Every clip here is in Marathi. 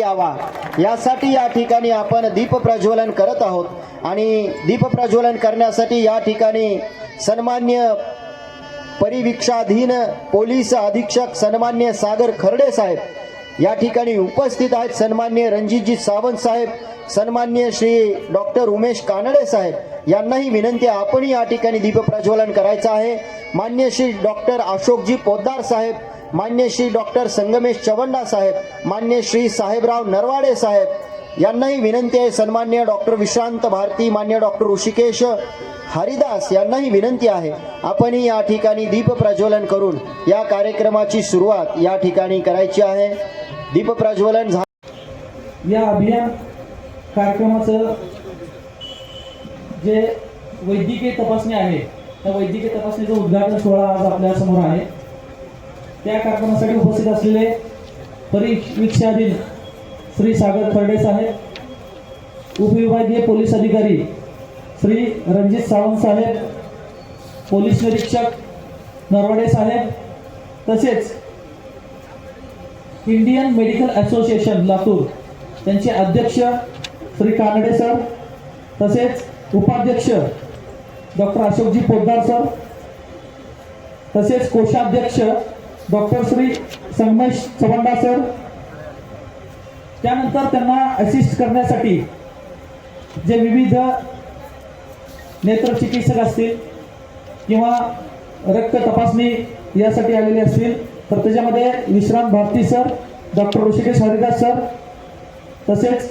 यावा. यासाठी या ठिकाणी आपण दीप प्रज्वलन करत आहोत. आणि दीप प्रज्वलन करण्यासाठी या ठिकाणी सन्मान्य परिवीक्षाधीन पोलीस अधीक्षक सन्मान्य सागर खर्डे साहेब या ठिकाणी उपस्थित आहेत. सन्मान्य रणजितजी सावंत साहेब सन्मान्य श्री डॉक्टर उमेश कानडे साहेब यांनाही विनंती आपण आपणही या ठिकाणी दीप प्रज्वलन करायचं आहे. मान्य श्री डॉक्टर अशोकजी पोद्दार साहेब मान्य श्री डॉक्टर संगमेश चवंडा साहेब मान्य श्री साहेबराव नरवाडे साहेब यांनाही विनंती आहे सन्मान्य डॉक्टर विश्रांत भारती मान्य डॉक्टर ऋषिकेश हरिदास यांनाही विनंती आहे आपणही या ठिकाणी दीप प्रज्वलन करून या कार्यक्रमाची सुरुवात या ठिकाणी करायची आहे. दीप प्रज्वलन या अभियान कार्यक्रमाचं जे वैद्यकीय तपासणी आहे त्या वैद्यकीय तपासणीचं उद्घाटन सोहळा आज आपल्यासमोर आहे. त्या कार्यक्रमासाठी उपस्थित असलेले परिवीक्षाधीन श्री सागर खर्डे साहेब उपविभागीय पोलीस अधिकारी श्री रणजित सावंत साहेब पोलीस निरीक्षक नरवडे साहेब तसेच इंडियन मेडिकल असोसिएशन लातूर त्यांचे अध्यक्ष श्री कानडे सर तसेच उपाध्यक्ष डॉक्टर अशोकजी पोद्दार सर तसेच कोषाध्यक्ष डॉक्टर श्री संगमेश चवंडा सर. त्यानंतर त्यांना असिस्ट करण्यासाठी जे विविध नेत्रचिकित्सक असतील किंवा रक्त तपासणी यासाठी आलेले असतील तर त्याच्यामध्ये Vishrant Bharati sir doctor Hrishikesh Haridas sir तसेच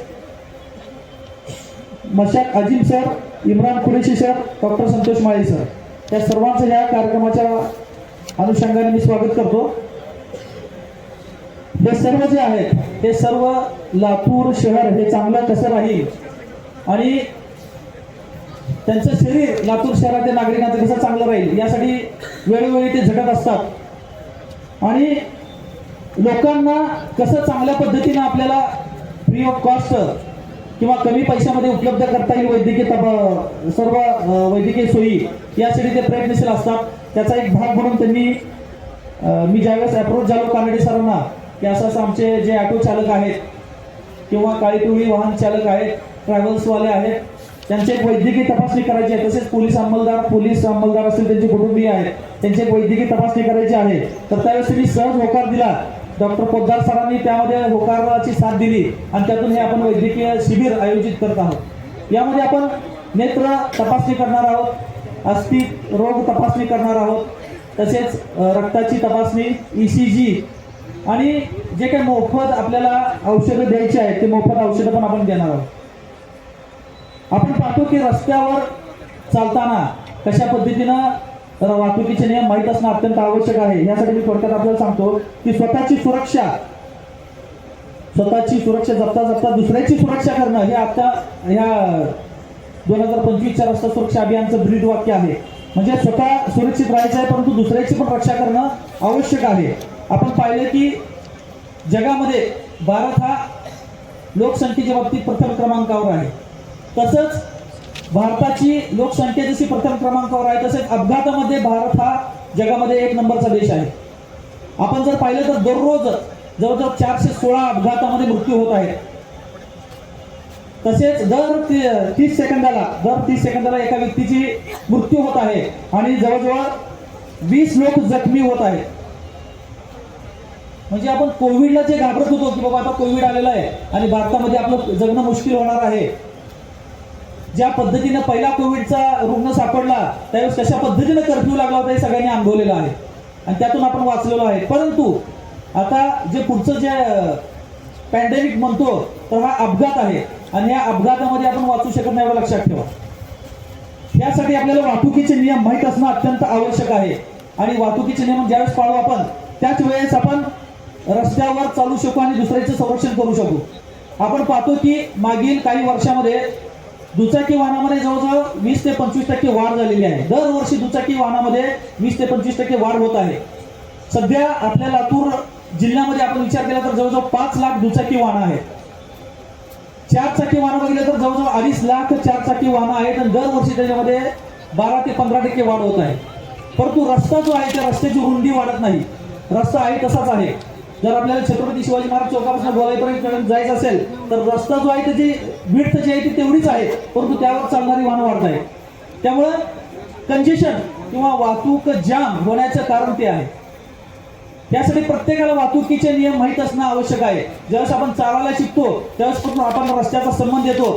Mashak Azim sir Imran Qureshi sir doctor Santosh Mali sir. या सर्वांचं या कार्यक्रमाच्या अनुषंगाने मी स्वागत करतो. हे सर्व जे आहेत हे सर्व लातूर शहर हे चांगलं कसं राहील? आणि त्यांचं शरीर लातूर शहरातील नागरिकांचं कसं चांगलं राहील? यासाठी वेळोवेळी ते झटत असतात. आणि लोकांना कसं चांगल्या पद्धतीनं आपल्याला फ्री ऑफ कॉस्ट किंवा कमी पैशामध्ये उपलब्ध करता येईल वैद्यकीय तप सर्व वैद्यकीय सोयी यासाठी ते प्रयत्नशील असतात. त्याचा एक भाग म्हणून त्यांनी मी ज्यावेळेस अप्रोच झालो कानडे सरांना की असं असं आमचे जे ऑटो चालक आहेत किंवा काळी पिवळी वाहन चालक आहेत ट्रॅव्हल्सवाले आहेत त्यांची एक वैद्यकीय तपासणी करायची आहे. तसेच पोलीस अंमलदार पोलीस अंमलदार असतील त्यांचे कुटुंबीय आहेत त्यांची एक वैद्यकीय तपासणी करायची आहे. तर त्यावेळेस तुम्ही सहज होकार दिला. डॉक्टर पोद्दार सरांनी त्यामध्ये होकाराची साथ दिली आणि त्यातून हे आपण वैद्यकीय शिबिर आयोजित करत आहोत. यामध्ये आपण नेत्र तपासणी करणार आहोत. अस्थि रोग तपासणी करणार आहोत. तसेच रक्ताची तपासणी ई सी जी आणि जे काही मोफत आपल्याला औषधं द्यायची आहेत ते मोफत औषधं पण आपण देणार आहोत. आपण पाहतो की रस्त्यावर चालताना कशा पद्धतीनं तर वाहतुकीचे नियम माहीत असणं अत्यंत आवश्यक आहे. यासाठी मी थोडक्यात आपल्याला सांगतो की स्वतःची सुरक्षा स्वतःची सुरक्षा जपता जपता दुसऱ्याची सुरक्षा करणं हे आता ह्या दोन हजार पंचवीसच्या रस्ता सुरक्षा अभियानचं ब्रीद वाक्य आहे. म्हणजे स्वतः सुरक्षित राहायचं आहे परंतु दुसऱ्याची पण रक्षा करणं आवश्यक आहे. आपण पाहिले की जगामध्ये भारत हा लोकसंख्येच्या बाबतीत प्रथम क्रमांकावर आहे. तसंच भारताची लोकसंख्या जशी प्रथम क्रमांकावर आहे तसेच अपघातामध्ये भारत हा जगामध्ये एक नंबरचा देश आहे. आपण जर पाहिलं तर दररोज जवळजवळ चारशे सोळा अपघातामध्ये मृत्यू होत आहेत. तसेच दर तीस सेकंदाला दर तीस सेकंदाला एका व्यक्तीची मृत्यू होत आहे आणि जवळजवळ वीस लोक जखमी होत आहेत. म्हणजे आपण कोविडला जे घाबरत होतो की बाबा आता कोविड आलेला आहे आणि भारतामध्ये आपलं जगणं मुश्किल होणार आहे. ज्या पद्धतीनं पहिला कोविडचा रुग्ण सापडला त्यावेळेस कशा पद्धतीनं कर्फ्यू लागला होता हे सगळ्यांनी अनुभवलेलं आहे. आणि त्यातून आपण वाचलेलो आहे. परंतु आता जे पुढचं जे पॅन्डेमिक म्हणतो तर हा अपघात आहे. आणि या अपघातामध्ये आपण वाचू शकत नाही एवढं लक्षात ठेवा. यासाठी आपल्याला वाहतुकीचे नियम माहीत असणं अत्यंत आवश्यक आहे. आणि वाहतुकीचे नियम ज्यावेळेस पाळू आपण त्याच वेळेस आपण रस्त्यावर चालू शकू आणि दुसऱ्याचं संरक्षण करू शकू. आपण पाहतो की मागील काही वर्षामध्ये दुचाकी वाहनामध्ये जवळजवळ वीस ते पंचवीस टक्के वाढ झालेली आहे. दरवर्षी दुचाकी वाहनामध्ये वीस ते पंचवीस टक्के वाढ होत आहे. सध्या आपल्या लातूर जिल्ह्यामध्ये आपण विचार केला तर जवळजवळ पाच लाख दुचाकी वाहनं आहेत. चार चाकी वाहनं बघितलं तर जवळजवळ अडीच लाख चार चाकी वाहनं आहेत आणि दरवर्षी त्याच्यामध्ये बारा ते पंधरा टक्के वाढ होत आहे. परंतु रस्ता जो आहे त्या रस्त्याची रुंदी वाढत नाही. रस्ता आहे तसाच आहे. जर आपल्याला छत्रपती शिवाजी महाराज चौकापासून गोलाईपर्यंत जायचं असेल तर रस्ता जो आहे त्याची विड्थ जी आहे ती तेवढीच आहे परंतु त्यावर चालणारी वाहनं वाढत आहे त्यामुळं कंजेशन किंवा वाहतूक जाम होण्याचं कारण ते आहे. त्यासाठी प्रत्येकाला वाहतुकीचे नियम माहीत असणं आवश्यक आहे. ज्यावेळेस आपण चालायला शिकतो त्यावेळेस आपण रस्त्याचा संबंध येतो.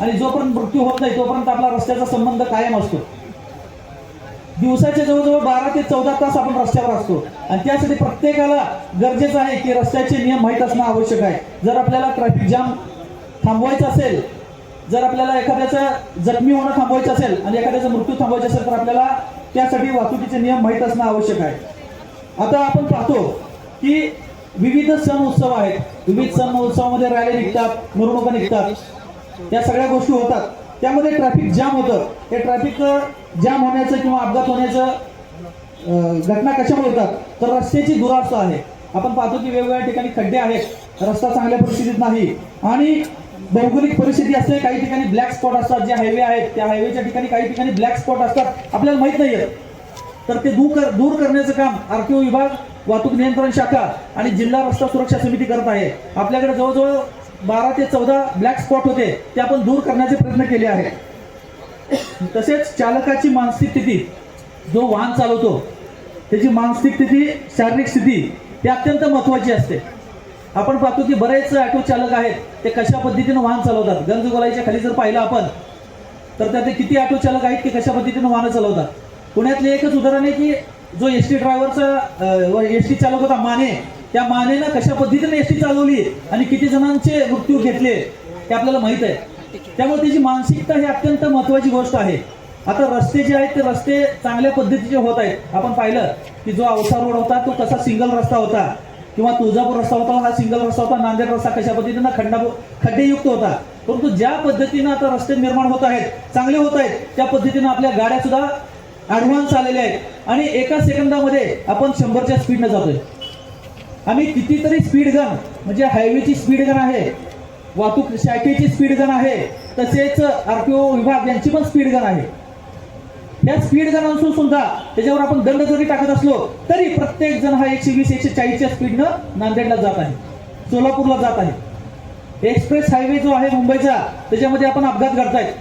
आणि जोपर्यंत मृत्यू होत नाही तोपर्यंत आपला रस्त्याचा संबंध कायम असतो. दिवसाचे जवळजवळ बारा ते चौदा तास आपण रस्त्यावर असतो. आणि त्यासाठी प्रत्येकाला गरजेचं आहे की रस्त्याचे नियम माहीत असणं आवश्यक आहे. जर आपल्याला ट्रॅफिक जाम थांबवायचं असेल जर आपल्याला एखाद्याचं जखमी होणं थांबवायचं असेल आणि एखाद्याचा मृत्यू थांबवायचा असेल तर आपल्याला त्यासाठी वाहतुकीचे नियम माहीत असणं आवश्यक आहे. आता आपण पाहतो की विविध सण उत्सव आहेत. विविध सण उत्सवामध्ये रॅली निघतात मिरवणुका निघतात. या सगळ्या गोष्टी होतात. त्यामध्ये ट्रॅफिक जाम होतं. हे ट्रॅफिक जाम होण्याचं किंवा अपघात होण्याचं घटना कशामुळे होतात? तर रस्त्याची दुरावस्था आहे. आपण पाहतो की वेगवेगळ्या ठिकाणी खड्डे आहेत. रस्ता चांगल्या परिस्थितीत नाही. आणि भौगोलिक परिस्थिती असते काही ठिकाणी ब्लॅक स्पॉट असतात जे हायवे आहेत. त्या हायवेच्या ठिकाणी काही ठिकाणी ब्लॅक स्पॉट असतात. आपल्याला माहीत नाही तर ते दूर कर दूर करण्याचं काम आरटीओ विभाग वाहतूक नियंत्रण शाखा आणि जिल्हा रस्ता सुरक्षा समिती करत आहे. आपल्याकडे जवळजवळ बारा ते चौदा ब्लॅक स्पॉट होते. ते आपण दूर करण्याचे प्रयत्न केले आहे तसेच चालकाची मानसिक स्थिती जो वाहन चालवतो त्याची मानसिक स्थिती शारीरिक स्थिती ती अत्यंत महत्वाची असते. आपण पाहतो की बरेच ऑटो चालक आहेत ते कशा पद्धतीनं वाहन चालवतात? गंजगोलाईच्या खाली जर पाहिलं आपण तर त्यात किती ऑटो चालक आहेत की कशा पद्धतीनं वाहनं चालवतात? पुण्यातले एकच उदाहरण आहे की जो एस टी ड्रायव्हरचा एस टी चालक होता माने त्या मानेनं कशा पद्धतीने एस टी चालवली आणि किती जणांचे मृत्यू घेतले हे आपल्याला माहीत आहे. त्यामुळे त्याची मानसिकता ही अत्यंत महत्वाची गोष्ट आहे. आता रस्ते जे आहेत ते रस्ते चांगल्या पद्धतीचे होत आहेत. आपण पाहिलं की जो औसा रोड होता तो कसा सिंगल रस्ता होता. किंवा तुळजापूर रस्ता होता हा सिंगल रस्ता होता नांदेड रस्ता कशा पद्धतीनं खंडा खड्डेयुक्त होता. परंतु ज्या पद्धतीनं आता रस्ते निर्माण होत आहेत चांगले होत आहेत त्या पद्धतीनं आपल्या गाड्या सुद्धा ॲडव्हान्स आलेले आहेत. आणि एका सेकंदामध्ये आपण शंभरच्या स्पीडनं जातोय. आम्ही कितीतरी स्पीड गन म्हणजे हायवेची स्पीड गन आहे वाहतूक शाखेची स्पीड गन आहे तसेच आरटीओ विभाग यांची पण स्पीड गन आहे. या स्पीड गन असून सुद्धा त्याच्यावर आपण दंड जरी टाकत असलो तरी प्रत्येक जण हा एकशे वीस एकशे चाळीसच्या स्पीडनं नांदेडला जात आहे. सोलापूरला जात आहे. एक्सप्रेस हायवे जो आहे मुंबईचा त्याच्यामध्ये आपण अपघात घडतायत.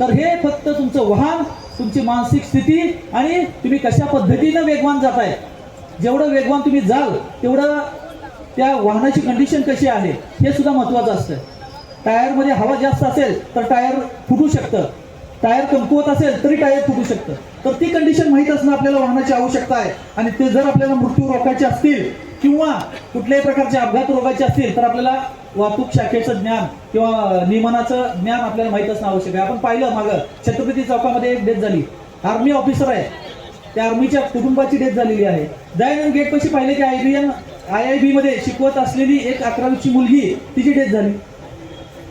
तर हे फक्त तुमचं वाहन तुमची मानसिक स्थिती आणि तुम्ही कशा पद्धतीनं वेगवान जाताय. जेवढं वेगवान तुम्ही जाल तेवढं त्या वाहनाची कंडिशन कशी आहे हे सुद्धा महत्वाचं असतं. टायरमध्ये हवा जास्त असेल तर टायर फुटू शकतं. टायर कमकुवत असेल तरी टायर फुटू शकतं. तर ती कंडिशन माहीत असणं आपल्याला वाहनाची आवश्यकता आहे. आणि ते जर आपल्याला मृत्यू रोखायचे असतील किंवा कुठल्याही प्रकारचे अपघात रोखायचे असतील तर आपल्याला वाहतूक शाखेचं ज्ञान किंवा नियमनाचं ज्ञान आपल्याला माहीत असणं आवश्यक आहे. आपण पाहिलं मागं छत्रपती चौकामध्ये एक डेथ झाली. आर्मी ऑफिसर आहे. त्या आर्मीच्या कुटुंबाची डेथ झालेली आहे. दयानंद गेट पशी पाहिले की I B N I I B मध्ये शिकवत असलेली एक अकरावीची मुलगी तिची डेथ झाली.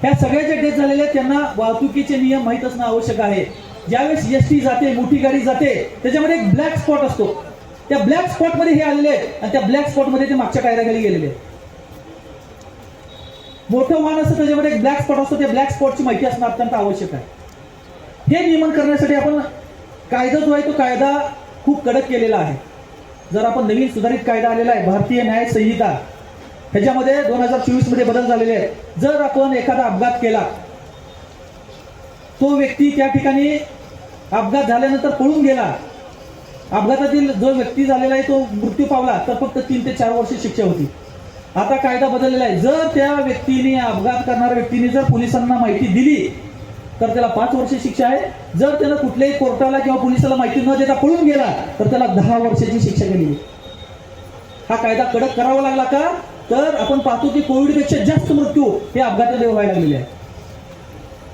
ह्या सगळ्या ज्या डेथ झालेल्या त्यांना वाहतुकीचे नियम माहीत असणं आवश्यक आहे. ज्यावेळेस एस टी जाते मोठी गाडी जाते त्याच्यामध्ये एक ब्लॅक स्पॉट असतो. त्या ब्लॅक स्पॉटमध्ये हे आलेले आहेत आणि त्या ब्लॅक स्पॉटमध्ये ते मागच्या टायराखाली गेलेले आहेत. मोठं वाहन असतं त्याच्यामध्ये एक ब्लॅक स्पॉट असतो त्या ब्लॅक स्पॉटची माहिती असणं अत्यंत आवश्यक आहे. हे नियमन करण्यासाठी आपण कायदा जो आहे तो कायदा खूप कडक केलेला आहे. जर आपण नवीन सुधारित कायदा आलेला आहे भारतीय न्याय संहिता ह्याच्यामध्ये दोन हजार चोवीसमध्ये बदल झालेले आहेत. जर आपण एखादा अपघात केला तो व्यक्ती त्या ठिकाणी अपघात झाल्यानंतर पळून गेला अपघातातील जो व्यक्ती झालेला आहे तो मृत्यू पावला तर फक्त तीन ते चार वर्ष शिक्षा होती. आता कायदा बदललेला आहे. जर त्या व्यक्तीने अपघात करणाऱ्या व्यक्तीने जर पोलिसांना माहिती दिली तर त्याला पाच वर्ष शिक्षा आहे. जर त्यानं कुठल्याही कोर्टाला किंवा पोलिसाला माहिती न देता पळून गेला तर त्याला दहा वर्षाची शिक्षा केली. हा कायदा कडक करावा लागला का? तर आपण पाहतो की कोविडपेक्षा जास्त मृत्यू हे अपघातामध्ये व्हायला लागलेले आहे.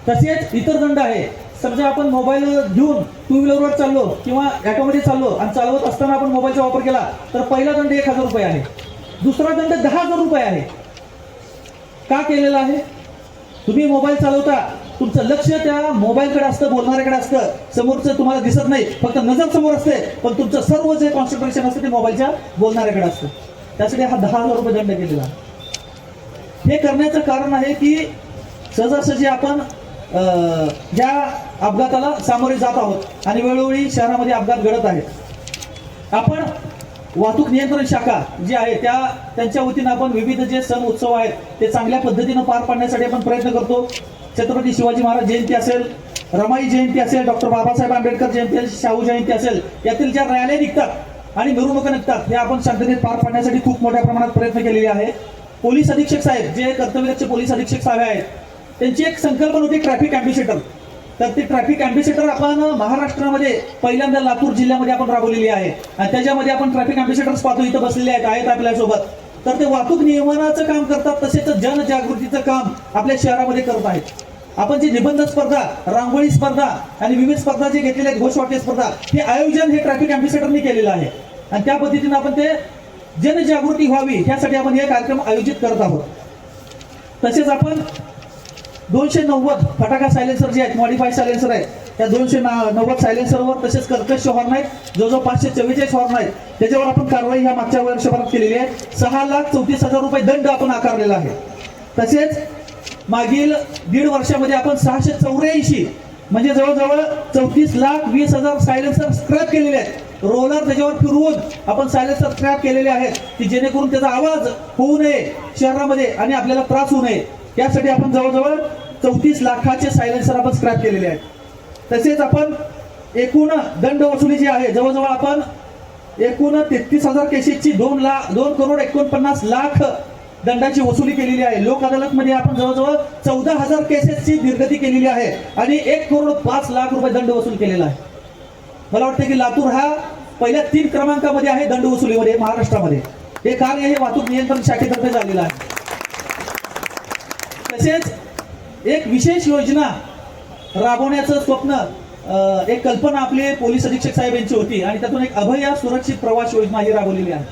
तसेच इतर दंड आहे. समजा आपण मोबाईल घेऊन टू व्हीलरवर चाललो किंवा ॲटोमध्ये चाललो आणि चालवत असताना आपण मोबाईलचा वापर केला तर पहिला दंड एक हजार रुपये आहे. दुसरा दंड दहा हजार रुपये आहे. का केलेला आहे? तुम्ही मोबाईल चालवता तुमचं लक्ष त्या मोबाईलकडे असतं बोलणाऱ्याकडे असतं. समोरचं तुम्हाला दिसत नाही फक्त नजर समोर असते. पण तुमचं सर्व जे कॉन्सन्ट्रेशन असतं ते मोबाईलच्या बोलणाऱ्याकडे असतं. त्यासाठी हा दहा हजार रुपये दंड केलेला आहे. हे करण्याचं कारण आहे की सहजासहजी आपण ज्या अपघाताला सामोरे जात आहोत. आणि वेळोवेळी शहरामध्ये अपघात घडत आहेत. आपण वाहतूक नियंत्रण शाखा जी आहे त्या त्यांच्या वतीनं आपण विविध जे सण उत्सव आहेत ते चांगल्या पद्धतीनं पार पाडण्यासाठी आपण प्रयत्न करतो. छत्रपती शिवाजी महाराज जयंती असेल रमाई जयंती असेल डॉक्टर बाबासाहेब आंबेडकर जयंती असेल शाहू जयंती असेल यातील ज्या रॅल्या निघतात आणि मिरवणुका निघतात हे आपण शांततेत पार पाडण्यासाठी खूप मोठ्या प्रमाणात प्रयत्न केलेले आहे. पोलीस अधीक्षक साहेब जे कर्तव्यदक्ष पोलीस अधीक्षक साहेब आहेत त्यांची एक संकल्पना होती ट्रॅफिक अँबिसिटर तर ती ट्रॅफिक अँबिसेटर आपण महाराष्ट्रामध्ये पहिल्यांदा लातूर जिल्ह्यामध्ये आपण राबवलेली आहे. आणि त्याच्यामध्ये आपण ट्रॅफिक अँबिसेटर्स पाहतो इथं बसलेले आहेत आहेत आपल्यासोबत. तर ते वाहतूक नियमनाचं काम करतात तसेच जनजागृतीचं काम आपल्या शहरामध्ये करत आहेत. आपण जी निबंध स्पर्धा रांगोळी स्पर्धा आणि विविध स्पर्धा जे घेतलेले आहेत घोषवाट्य स्पर्धा हे आयोजन हे ट्रॅफिक अँबिसेटरनी केलेलं आहे. आणि त्या पद्धतीनं आपण ते जनजागृती व्हावी यासाठी आपण हे कार्यक्रम आयोजित करत आहोत. तसेच आपण दोनशे नव्वद फटाका सायलेन्सर जे आहेत मॉडिफाईड सायलेन्सर आहेत त्या दोनशे ना- नव्वद सायलेन्सरवर तसेच कर्कश हॉर्न आहेत जवळजवळ पाचशे चव्वेचाळीस हॉर्न आहेत. त्याच्यावर आपण कारवाई ह्या मागच्या वर्षभरात केलेली आहे. सहा लाख चौतीस हजार रुपये दंड आपण आकारलेला आहे. तसेच मागील दीड वर्षामध्ये आपण सहाशे चौऱ्याऐंशी म्हणजे जवळजवळ चौतीस लाख वीस हजार सायलेन्सर स्क्रॅप केलेले आहेत. रोलर त्याच्यावर फिरवून आपण सायलेन्सर स्क्रॅप केलेले आहेत की जेणेकरून त्याचा आवाज होऊ नये शहरामध्ये आणि आपल्याला त्रास होऊ नये. यासाठी आपण जवळजवळ चौतीस लाखाचे सायलेन्सर आपण स्क्रॅप केलेले आहेत. तसेच आपण एकूण दंड वसुली जी आहे जवळजवळ आपण एकूण तेहतीस हजार केसेसची दोन लाख दोन करोड एकोणपन्नास लाख दंडाची वसुली केलेली आहे. लोक अदालतमध्ये आपण जवळजवळ चौदा हजार केसेसची निर्गती केलेली आहे आणि एक करोड पाच लाख रुपये दंड वसूल केलेला आहे. मला वाटतं की लातूर हा पहिल्या तीन क्रमांकामध्ये आहे दंड वसुलीमध्ये महाराष्ट्रामध्ये. हे कार्य हे वाहतूक नियंत्रण शाखेतर्फे झालेलं आहे तसेच एक विशेष योजना राबवण्याचं स्वप्न एक कल्पना आपले पोलीस अधीक्षक साहेब यांची होती आणि त्यातून एक अभया सुरक्षित प्रवास योजना ही राबवलेली आहे.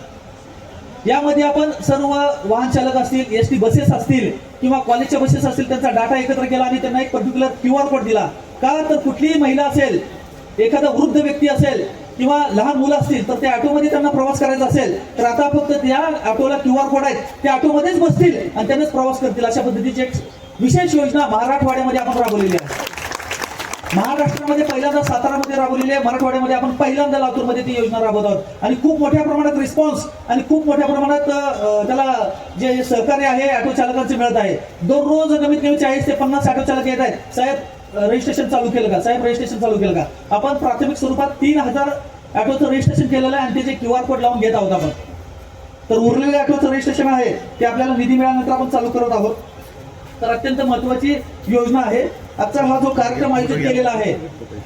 यामध्ये आपण सर्व वाहन चालक असतील एस टी बसेस असतील किंवा कॉलेजच्या बसेस असतील त्यांचा डाटा एकत्र केला आणि त्यांना एक पर्टिक्युलर क्यू आर कोड दिला. का तर कुठलीही महिला असेल एखादा वृद्ध व्यक्ती असेल किंवा लहान मुलं असतील तर त्या ऑटोमध्ये त्यांना प्रवास करायचा असेल तर आता फक्त त्या ऑटोला क्यू आर कोड आहेत त्या ऑटोमध्येच बसतील आणि त्यांनाच प्रवास करतील अशा पद्धतीची एक विशेष योजना मराठवाड्यामध्ये आपण राबवलेली आहे. महाराष्ट्रामध्ये पहिल्यांदा सातारामध्ये राबवलेली आहे. मराठवाड्यामध्ये आपण पहिल्यांदा लातूरमध्ये ती योजना राबवत आहोत. आणि खूप मोठ्या प्रमाणात रिस्पॉन्स आणि खूप मोठ्या प्रमाणात त्याला जे सहकार्य आहे ऑटो चालकांचे मिळत आहे. दररोज कमीत कमी चाळीस ते पन्नास ऑटो चालक येत आहेत. साहेब रजिस्ट्रेशन चालू केलं का? साहेब रजिस्ट्रेशन चालू केलं का? आपण प्राथमिक स्वरूपात तीन हजार ऑटोचं रजिस्ट्रेशन केलेलं आहे आणि त्याचे क्यू आर कोड लावून घेत आहोत आपण. तर उरलेले ऑटोचं रजिस्ट्रेशन आहे ते आपल्याला निधी मिळाल्यानंतर आपण चालू करत आहोत. तर अत्यंत महत्वाची योजना आहे. आजचा हा जो कार्यक्रम आयोजित केलेला आहे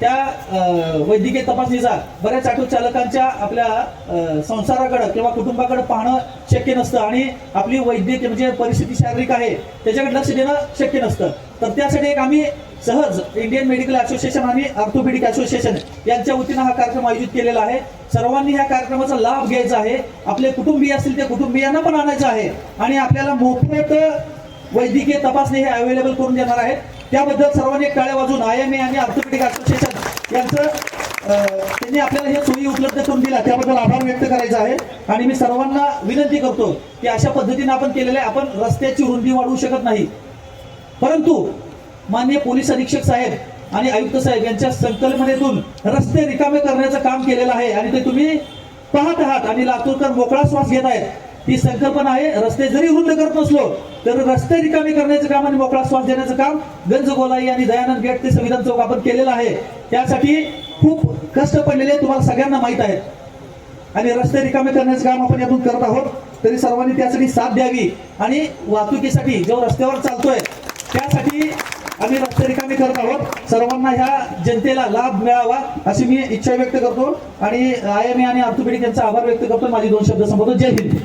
त्या वैद्यकीय तपासणीचा बऱ्याच ऑटो चालकांच्या आपल्या संसाराकडे किंवा कुटुंबाकडे पाहणं शक्य नसतं आणि आपली वैद्यकीय म्हणजे परिस्थिती शारीरिक आहे त्याच्याकडे लक्ष देणं शक्य नसतं. तर त्यासाठी एक आम्ही सहज इंडियन मेडिकल असोसिएशन आणि ऑर्थोपेडिक असोसिएशन यांच्या वतीनं हा कार्यक्रम आयोजित केलेला आहे. सर्वांनी ह्या कार्यक्रमाचा लाभ घ्यायचा आहे. आपले कुटुंबीय असतील त्या कुटुंबियांना पण आणायचं आहे. आणि आपल्याला मोफत वैद्यकीय तपासणी हे अवेलेबल करून देणार आहेत. त्याबद्दल सर्वांनी एक टाळ्या वाजून आय एम ए आणि ऑर्थोपेडिक असोसिएशन यांचं त्यांनी आपल्याला हे सोयी उपलब्ध करून दिल्या. त्याबद्दल आभार व्यक्त करायचा आहे. आणि मी सर्वांना विनंती करतो की अशा पद्धतीने आपण केलेलं आहे. आपण रस्त्याची रुंदी वाढवू शकत नाही. परंतु माननीय पोलीस अधीक्षक साहेब आणि आयुक्त साहेब यांच्या संकल्पनेतून रस्ते रिकामे करण्याचं काम केलेलं आहे. आणि ते तुम्ही पाहत आहात आणि लातूरकर मोकळा श्वास घेत आहेत. ही संकल्पना आहे रस्ते जरी वृद्ध करत नसलो तर रस्ते रिकामी करण्याचं काम आणि मोकळा श्वास देण्याचं काम गंज गोलाई आणि दयानंद गेट ते संविधान चौक आपण केलेलं आहे. त्यासाठी खूप कष्ट पडलेले तुम्हाला सगळ्यांना माहीत आहेत. आणि रस्ते रिकामे करण्याचं काम आपण यातून करत आहोत तरी सर्वांनी त्यासाठी साथ द्यावी. आणि वाहतुकीसाठी जो रस्त्यावर चालतोय त्यासाठी आम्ही रस्ते रिकामे करत आहोत. सर्वांना ह्या जनतेला लाभ मिळावा अशी मी इच्छा व्यक्त करतो. आणि आय एम ए आणि आर्थोपेडिक यांचा आभार व्यक्त करतो. माझे दोन शब्द संबोधन जय हिंद.